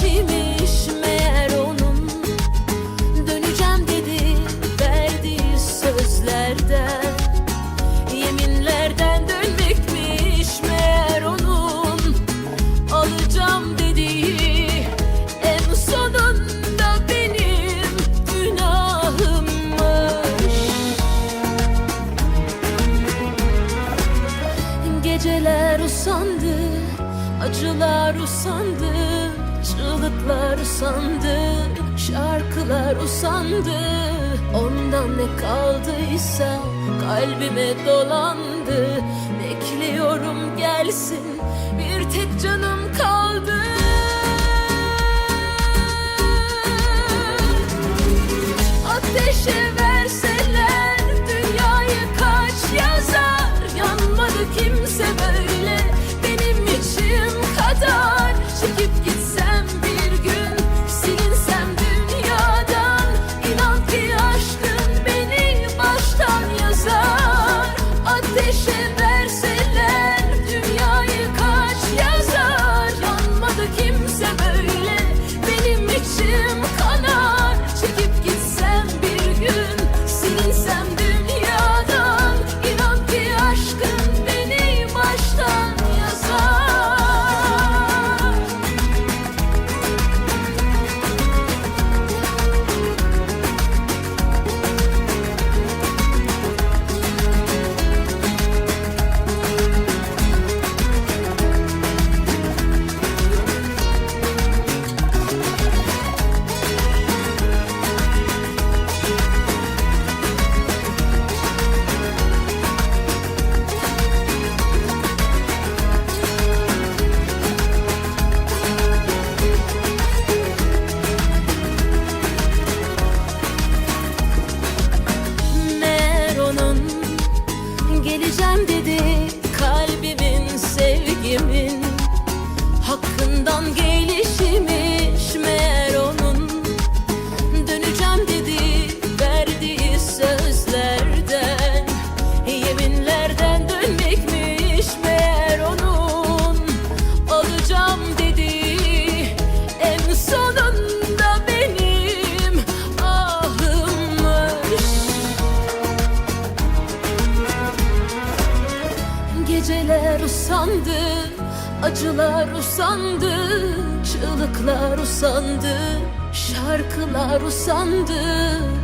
gelişiymiş meğer onun. Döneceğim dedi verdiği sözlerden. Yeminlerden dönmekmiş meğer onun. Alacağım dediği en sonunda benim günahımmış. Geceler usandı, acılar usandı, çığlıklar usandı, şarkılar usandı. Ondan ne kaldıysa kalbime dolandı. Bekliyorum gelsin, bir tek canım kaldı. Ateşe verseler dünyayı kaç yazar Yanmadı kimse böyle dedi kalbimin sevgimin Geceler usandı, acılar usandı, çığlıklar usandı, şarkılar usandı.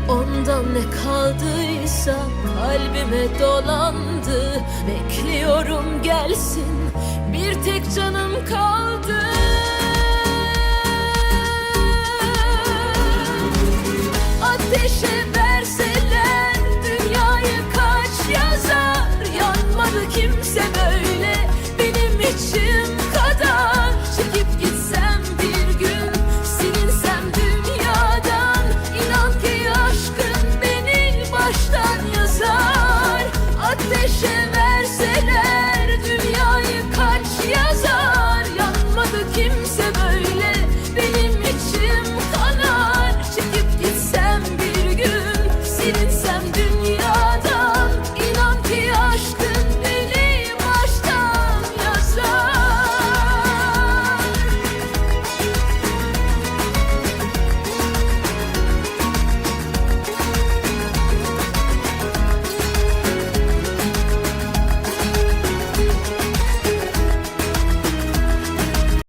Ondan ne kaldıysa kalbime dolandı. Bekliyorum gelsin, bir tek canım kaldı. Ateşe ver